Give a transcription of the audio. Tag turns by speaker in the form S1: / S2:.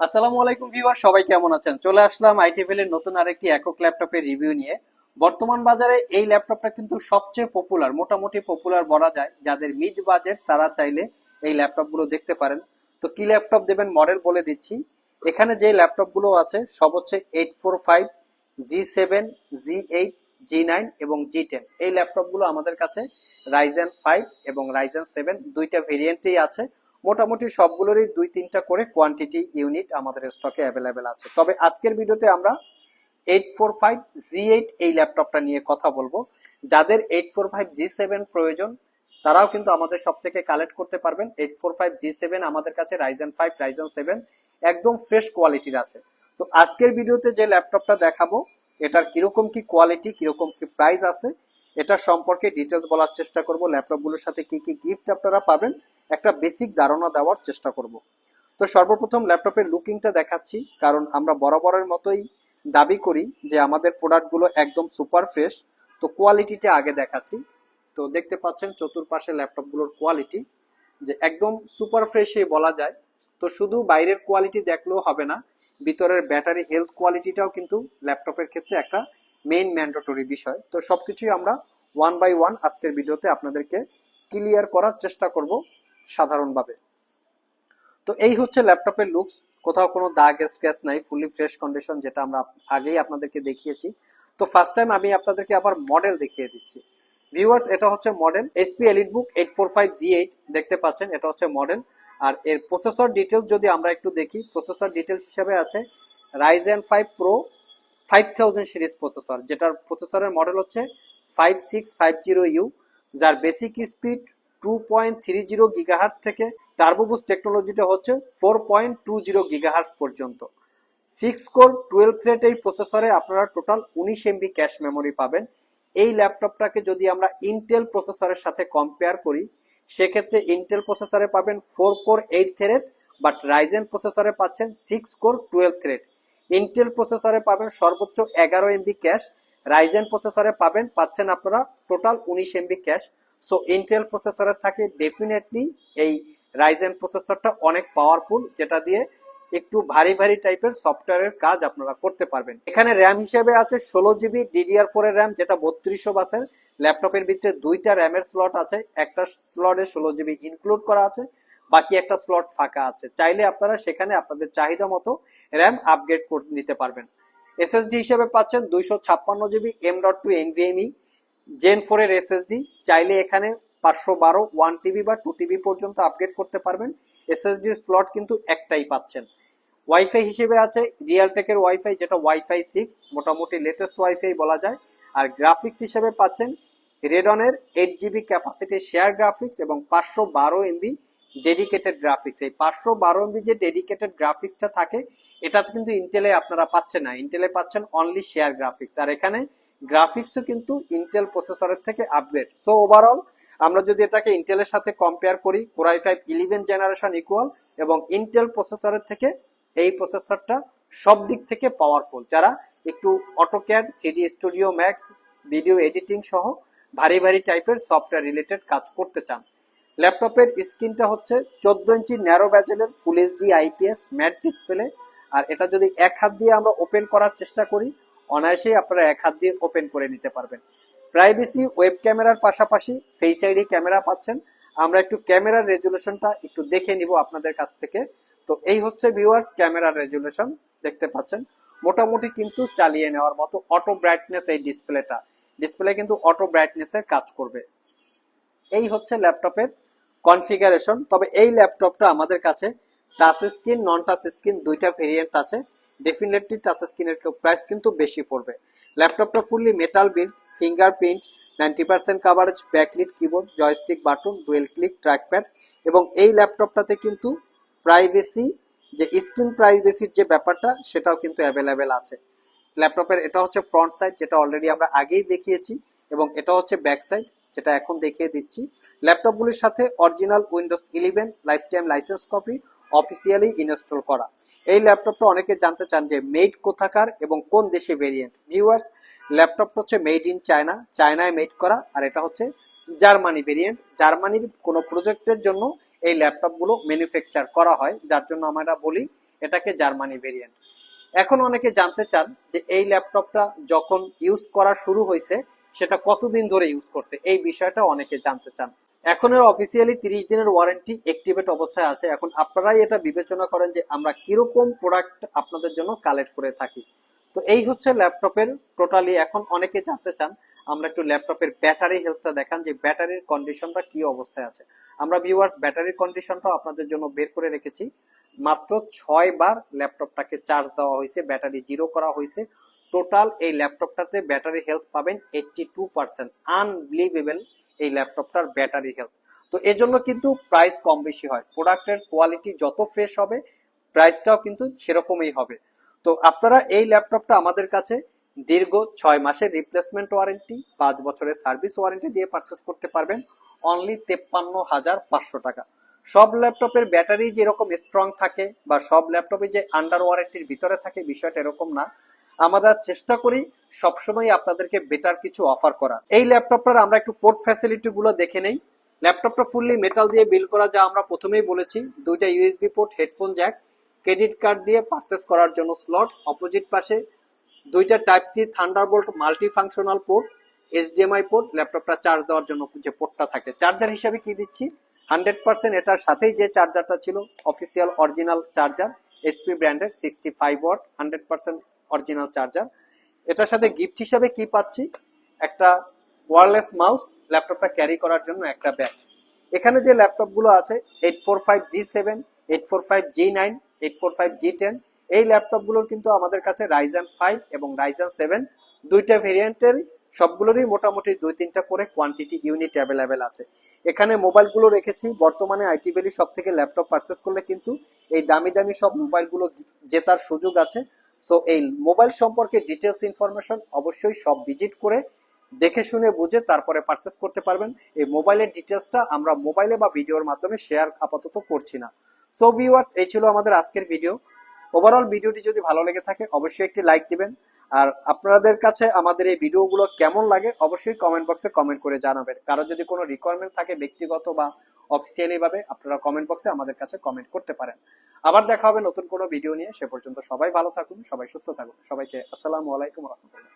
S1: আসসালামু আলাইকুম ভিউয়ার সবাই কেমন আছেন? চলে আসলাম আইটিভেল এর নতুন আরেকটি একক ল্যাপটপের রিভিউ নিয়ে। বর্তমান বাজারে এই ল্যাপটপটা কিন্তু সবচেয়ে পপুলার মোটামুটি পপুলার বলা যায়। যাদের মিড বাজেট তারা চাইলে এই ল্যাপটপগুলো দেখতে পারেন। তো কি ল্যাপটপ দেবেন? মডেল বলে দিচ্ছি। এখানে যে ল্যাপটপগুলো আছে, সব হচ্ছে eight four five G seven G eight G nine এবং জি টেন এই ল্যাপটপগুলো আমাদের কাছে রাইজেন ফাইভ এবং রাইজেন সেভেন দুইটা ভেরিয়েন্টেই আছে। মোটামুটি সবগুলোরই দুই তিনটা করে কোয়ান্টিটি ইউনিট আমাদের স্টকে অ্যাভেলেবেল আছে। তবে আজকের ভিডিওতে আমরা eight four five G eight এই ল্যাপটপটা নিয়ে কথা বলব। যাদের eight four five G seven প্রয়োজন, তারাও কিন্তু আমাদের সব থেকে কালেক্ট করতে পারবেন। Eight four five G seven আমাদের কাছে রাইজেন ফাইভ রাইজেন সেভেন একদম ফ্রেশ কোয়ালিটির আছে। তো আজকের ভিডিওতে যে ল্যাপটপটা দেখাবো, এটার কীরকম কি কোয়ালিটি কীরকম কি প্রাইস আছে, এটা সম্পর্কে ডিটেলস বলার চেষ্টা করব। ল্যাপটপগুলোর সাথে কি কি গিফট আপনারা পাবেন একটা বেসিক ধারণা দেওয়ার চেষ্টা করব। তো সর্বপ্রথম ল্যাপটপের লুকিংটা দেখাচ্ছি, কারণ আমরা বরাবরের মতোই দাবি করি যে আমাদের প্রোডাক্টগুলো একদম সুপার ফ্রেশ তো কোয়ালিটিটা আগে দেখাচ্ছি। তো দেখতে পাচ্ছেন চতুর্পাশে ল্যাপটপগুলোর কোয়ালিটি যে একদম সুপার ফ্রেশই বলা যায়। তো শুধু বাইরের কোয়ালিটি দেখলেও হবে না, ভিতরের ব্যাটারি হেলথ কোয়ালিটিটাও কিন্তু ল্যাপটপের ক্ষেত্রে একটা মেইন ম্যান্ডেটরি বিষয়। তো সবকিছুই আমরা ওয়ান বাই ওয়ান আজকের ভিডিওতে আপনাদেরকে ক্লিয়ার করার চেষ্টা করব। সাধারণভাবে। তো এই হচ্ছে ল্যাপটপের লুকস কোথাও কোনো দাগ স্ক্র্যাচ নাই ফুলি ফ্রেশ কন্ডিশন যেটা আমরা আগেই আপনাদেরকে দেখিয়েছি। তো ফার্স্ট টাইম আমি আপনাদেরকে আবার মডেল দেখিয়ে দিচ্ছি। ভিউয়ার্স এটা হচ্ছে model HP elite book eight four five G eight দেখতে পাচ্ছেন, এটা হচ্ছে মডেল আর এর প্রসেসর ডিটেলস যদি আমরা একটু দেখি প্রসেসর ডিটেলস হিসেবে আছে Ryzen five pro five thousand series processor যেটার প্রসেসরের মডেল হচ্ছে five six five zero U যার basic speed two point three zero gigahertz থেকে টার্বোবুস টেকনোলজিটা হচ্ছে four point two zero gigahertz পর্যন্ত। সিক্স কোর টুয়েলভ থ্রেড এই প্রসেসরে আপনারা টোটাল উনিশ এমবি ক্যাশ মেমোরি পাবেন। এই ল্যাপটপটাকে যদি আমরা ইন্টেল প্রসেসরের সাথে কম্পেয়ার করি, সেক্ষেত্রে ইন্টেল প্রসেসরে পাবেন four core eight thread but Ryzen প্রসেসরে পাচ্ছেন six core twelve thread Intel প্রসেসরে পাবেন সর্বোচ্চ এগারো এমবি ক্যাশ রাইজেন প্রসেসরে পাবেন, পাচ্ছেন আপনারা টোটাল উনিশ এমবি ক্যাশ সো ইন্টেল প্রসেসরে থাকে ডেফিনেটলি এই রাইজেন প্রসেসরটা অনেক পাওয়ারফুল যেটা দিয়ে একটু ভারী ভারী টাইপের সফটওয়্যারের কাজ আপনারা করতে পারবেন। এখানে র্যাম হিসেবে আছে ষোলো জিবি ডিডিআর ফোর এর র্যাম যেটা বত্রিশশো বাসের। ল্যাপটপের ভিতরে দুইটা র্যামের স্লট আছে, একটা স্লটে ষোলো জিবি ইনক্লুড করা আছে, বাকি একটা স্লট ফাঁকা আছে। চাইলে আপনারা সেখানে আপনাদের চাহিদা মতো র্যাম আপগ্রেড করে নিতে পারবেন। এসএসডি হিসেবে পাচ্ছেন দুইশো ছাপ্পান্ন GB M dot two NVMe gen four এর এসএসডি চাইলে এখানে পাঁচশো বারো ওয়ান টিবি বা টু টিবি পর্যন্ত আপগ্রেড করতে পারবেন। এসএসডির স্লট কিন্তু একটাই পাচ্ছেন। ওয়াইফাই হিসেবে আছে রিয়ালটেকের ওয়াইফাই যেটা ওয়াইফাই সিক্স মোটামুটি লেটেস্ট ওয়াইফাই বলা যায়। আর গ্রাফিক্স হিসেবে পাচ্ছেন রেডনের eight GB capacity share graphics এবং পাঁচশো বারো এমবি ডেডিকেটেড গ্রাফিক্স এই পাঁচশো বারো এমবি যে ডেডিকেটেড গ্রাফিক্সটা থাকে এটা কিন্তু ইন্টেলে আপনারা পাচ্ছেন না। ইন্টেলে পাচ্ছেন অনলি শেয়ার গ্রাফিক্স আর এখানে গ্রাফিক্সও কিন্তু ইন্টেল প্রসেসরের থেকে আপগ্রেড সো ওভারঅল আমরা যদি এটাকে ইন্টেলের সাথে কম্পেয়ার করি core i five eleven generation equal এবং ইন্টেল প্রসেসরের থেকে এই প্রসেসরটা সব দিক থেকে পাওয়ারফুল যারা একটু AutoCAD three D studio max video editing সহ ভারী ভারী টাইপের সফটওয়্যার রিলেটেড কাজ করতে চান। ল্যাপটপের স্ক্রিনটা হচ্ছে চোদ্দ ইঞ্চি narrow ব্যাজেলের full HD IPS matte display আর এটা যদি এক হাত দিয়ে আমরা ওপেন করার চেষ্টা করি অনায়াসেই আপনারা এক হাত দিয়ে ওপেন করে নিতে পারবেন। প্রাইভেসি ওয়েব ক্যামেরার পাশাপাশি ফেস আইডি ক্যামেরা পাচ্ছেন। আমরা একটু ক্যামেরার রেজুলেশনটা একটু দেখে নিব আপনাদের কাছ থেকে। তো এই হচ্ছে ভিউয়ার্স ক্যামেরার রেজুলেশন দেখতে পাচ্ছেন। মোটামুটি কিন্তু চালিয়ে নেওয়ার মতো অটো ব্রাইটনেস এই ডিসপ্লেটা ডিসপ্লে কিন্তু অটো ব্রাইটনেসের কাজ করবে। এই হচ্ছে ল্যাপটপের কনফিগারেশন তবে এই ল্যাপটপটা আমাদের কাছে touch screen non touch screen দুইটা ভেরিয়েন্ট আছে। ডেফিনেটলি টাচ স্ক্রিনের প্রাইস কিন্তু বেশি পড়বে। ল্যাপটপটা fully metal build fingerprint ninety percent coverage backlit keyboard joystick button dual click trackpad এবং এই ল্যাপটপটাতে কিন্তু প্রাইভেসি যে স্ক্রিন প্রাইভেসির যে ব্যাপারটা, সেটাও কিন্তু অ্যাভেলেবেল আছে। ল্যাপটপের এটা হচ্ছে ফ্রন্ট সাইড যেটা অলরেডি আমরা আগেই দেখিয়েছি এবং এটা হচ্ছে ব্যাক সাইড যেটা এখন দেখিয়ে দিচ্ছি। ল্যাপটপগুলির সাথে original Windows eleven lifetime license copy officially install করা। এই ল্যাপটপটা অনেকে জানতে চান যে মেড কোথাকার এবং কোন দেশে ভেরিয়েন্ট ভিউয়ার্স ল্যাপটপটা হচ্ছে মেড ইন চায়না চায়নায় মেড করা, আর এটা হচ্ছে জার্মানি ভেরিয়েন্ট জার্মানির কোনো প্রজেক্টের জন্য এই ল্যাপটপগুলো ম্যানুফ্যাকচার করা হয়, যার জন্য আমরা বলি এটাকে জার্মানি ভেরিয়েন্ট এখন অনেকে জানতে চান যে এই ল্যাপটপটা যখন ইউজ করা শুরু হয়েছে, সেটা কতদিন ধরে ইউজ করছে? এই বিষয়টা অনেকে জানতে চান। এখন এর অফিসিয়ালি তিরিশ দিনের ওয়ারেন্টি অ্যাক্টিভেট অবস্থায় আছে। এখন আপনারাই এটা বিবেচনা করেন যে আমরা কীরকম প্রোডাক্ট আপনাদের জন্য কালেক্ট করে থাকি। তো এই হচ্ছে ল্যাপটপের টোটালি এখন অনেকে জানতে চান, আমরা একটু ল্যাপটপের ব্যাটারি হেলথটা দেখান যে ব্যাটারির কন্ডিশনটা কি অবস্থায় আছে। আমরা ভিউয়ার্স ব্যাটারির কন্ডিশনটাও আপনাদের জন্য বের করে রেখেছি। মাত্র ছয় বার ল্যাপটপটাকে চার্জ দেওয়া হয়েছে ব্যাটারি জিরো করা হয়েছে। টোটাল এই ল্যাপটপটাতে ব্যাটারি হেলথ পাবেন এইটটি টু পার্সেন্ট আনবিলিভেবল এই ল্যাপটপটার ব্যাটারি হেলথ। তো এজন্য কিন্তু প্রাইস কম বেশি হয়। প্রোডাক্টের কোয়ালিটি যত ফ্রেশ হবে প্রাইসটাও কিন্তু সেরকমই হবে। তো আপনারা এই ল্যাপটপটা আমাদের কাছে দীর্ঘ ছয় মাসের রিপ্লেসমেন্ট ওয়ারেন্টি পাঁচ বছরের সার্ভিস ওয়ারেন্টি দিয়ে পারচেস করতে পারবেন। অনলি তেপ্পান্ন হাজার পাঁচশো টাকা। সব ল্যাপটপের ব্যাটারি যেরকম স্ট্রং থাকে বা সব ল্যাপটপে যে আন্ডার ওয়ারেন্টির ভিতরে থাকে, বিষয়টা এরকম না। আমরা চেষ্টা করি সবসময় আপনাদেরকে বেটার কিছু অফার করার। এই ল্যাপটপটার আমরা একটু পোর্ট ফ্যাসিলিটি গুলো দেখে নেই। ল্যাপটপটা ফুললি মেটাল দিয়ে বিল্ড করা যা আমরা প্রথমেই বলেছি। দুইটা USB port headphone jack credit card দিয়ে পারচেস করার জন্য স্লট অপোজিট পাশে দুইটা type C Thunderbolt multi functional port HDMI port ল্যাপটপটা চার্জ দেওয়ার জন্য যে পোর্টটা থাকে। চার্জার হিসাবে কি দিচ্ছি? হান্ড্রেড পার্সেন্ট এটার সাথেই যে চার্জারটা ছিল অফিসিয়াল অরিজিনাল চার্জার এসপি ব্র্যান্ডের sixty five watt hundred percent original charger এটার সাথে গিফট হিসাবে কি পাচ্ছি? একটা ওয়ারলেস মাউস ল্যাপটপটা ক্যারি করার জন্য একটা ব্যাগ এখানে যে ল্যাপটপগুলো আছে eight four five G seven eight four five G nine eight four five G ten এই ল্যাপটপগুলোর কিন্তু আমাদের কাছে রাইজান ফাইভ এবং রাইজান সেভেন দুইটা ভেরিয়েন্টের সবগুলোরই মোটামুটি দুই তিনটা করে কোয়ান্টিটি ইউনিট অ্যাভেলেবেল আছে। এখানে মোবাইলগুলো রেখেছি, বর্তমানে আইটি ভ্যালি সব থেকে ল্যাপটপ পারচেস করলে কিন্তু এই দামি দামি সব মোবাইলগুলো জেতার সুযোগ আছে। সো এই মোবাইল সম্পর্কে ডিটেলস ইনফরমেশন অবশ্যই সব ভিজিট করে দেখে শুনে বুঝে তারপরে পারচেস করতে পারবেন। এই মোবাইলের ডিটেলসটা আমরা মোবাইলে বা ভিডিওর মাধ্যমে শেয়ার আপাতত করছি না। সো ভিউয়ার্স এই ছিল আমাদের আজকের ভিডিও ওভারঅল ভিডিওটি যদি ভালো লেগে থাকে, অবশ্যই একটি লাইক দিবেন। আর আপনাদের কাছে আমাদের এই ভিডিওগুলো কেমন লাগে, অবশ্যই কমেন্ট বক্সে কমেন্ট করে জানাবেন। কারও যদি কোনো রিকোয়ারমেন্ট থাকে, ব্যক্তিগত বা অফিসিয়ালি এইভাবে আপনারা কমেন্ট বক্সে আমাদের কাছে কমেন্ট করতে পারেন। আবার দেখা হবে নতুন কোনো ভিডিও নিয়ে। সে পর্যন্ত সবাই ভালো থাকুন, সবাই সুস্থ থাকুন। সবাইকে আসসালামু আলাইকুম রহমতুল্লাহ।